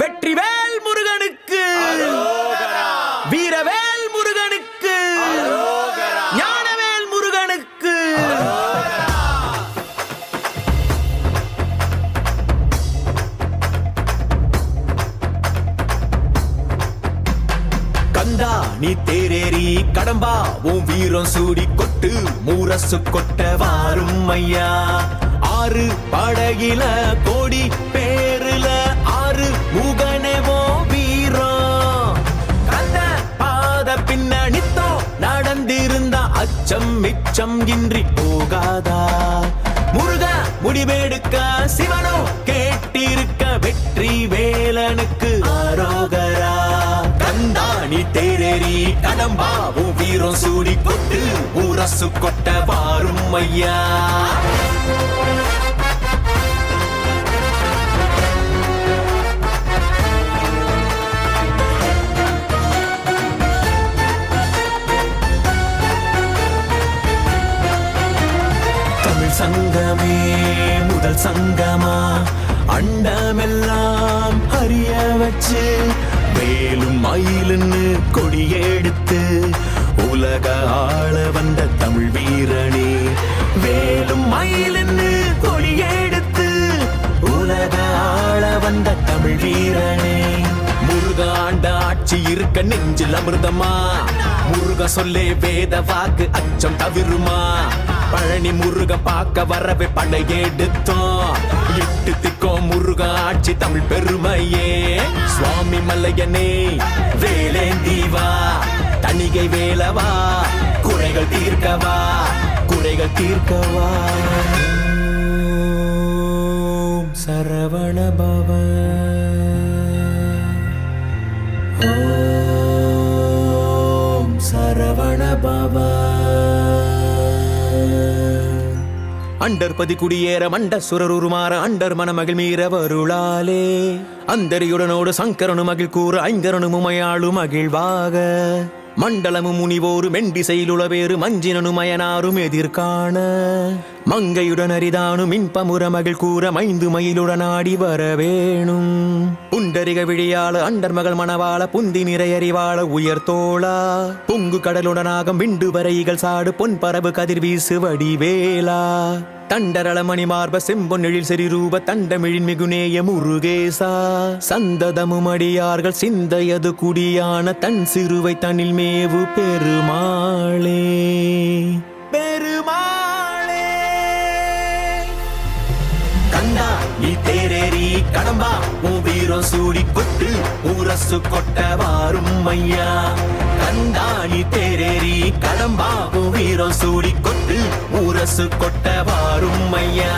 வெற்றிவேல் முருகனுக்கு. வீரவேல் முருகனுக்கு. ஞானவேல் முருகனுக்கு. கந்தா நீ தேரேறி கடம்பா. உன் வீரம் சூடி கொட்டு மூரசு கொட்ட வாரும் ஐயா ஆறு படகில கோடி பேருல ஆறு முகனேவோ வீரா கந்த பாத பின்னணித்தோ நடந்திருந்த அச்சம் மிச்சம் இன்றி போகாதா? முருக முடிவெடுக்க சிவனோ கேட்டிருக்க வெற்றி வேலனுக்கு ஆரோகரா? கந்தாணி தேரேறி கடம்பாவும் வீரம் சூடி கொட்டு ஊரசு கொட்ட வாரும் ஐயா. சங்கமே முதல் சங்கமா? அண்டமெல்லாம் அறிய வச்சு மேலும் மயிலுன்னு கொடியெடுத்து உலக ஆள வந்த தமிழ் வீரனே வேலும் மயிலுன்னு கொடியெடுத்து உலக ஆள வந்த தமிழ் வீரனே. முருகாண்ட இருக்க நெஞ்சில் அமிர்தமா? முருக சொல்லே வேத வாக்கு அச்சம் தவிருமா? பழனி முருக பார்க்க வரவே படையெடுத்தோம் எட்டு திக்கோ முருக ஆட்சி தமிழ் பெருமையே. சுவாமி மல்லையனே வேலேந்தீவா தணிகை வேலவா குறைகள் தீர்க்கவா குறைகள் தீர்க்கவா. சரவண பவன் அண்டர் பதி குடியேற மண்ட சுரருமாற அண்டர் மணமகிழ் மீற வருளாலே. அந்தரியுடனோடு சங்கரனு மகிழ் கூற ஐங்கரனு முமையாளு மகிழ்வாக மண்டலமு முனிவோரு மெண்டிசையிலுளவேறு மஞ்சினனு மயனாரும் எதிர்காண. மங்கையுடன் அரிதானு மின்பமுற மகள் கூற மைந்து மயிலுடன் ஆடி வரவேணும். புண்டரிக விழியாள அண்டர் மகள் மணவாள புந்தி நிறையறிவாள உயர்த்தோளா பொங்கு கடலுடனாக விண்டு வரைகள் சாடு பொன் பரபு கதிர் வடிவேலா. தண்டரளமணி மார்ப செம்பொன்னெழில் செறிரூப தண்டமிழின் மிகுநேய முருகேசா. சந்ததமும் அடியார்கள் சிந்தையது குடியான தன் சிறுவை தனில் மேவு பெருமாளே. பெருமாளே. கண்டா நீ தேரேறி கடம்பா உன் வீரம் சூடி கொட்டு ஊரசு கொட்ட வாரும் ஐயா. கண்டா நீ தேரேறி கடம்பாகும் வீரம் சூடி கொட்டு ஊரசு கொட்ட வாரும் ஐயா.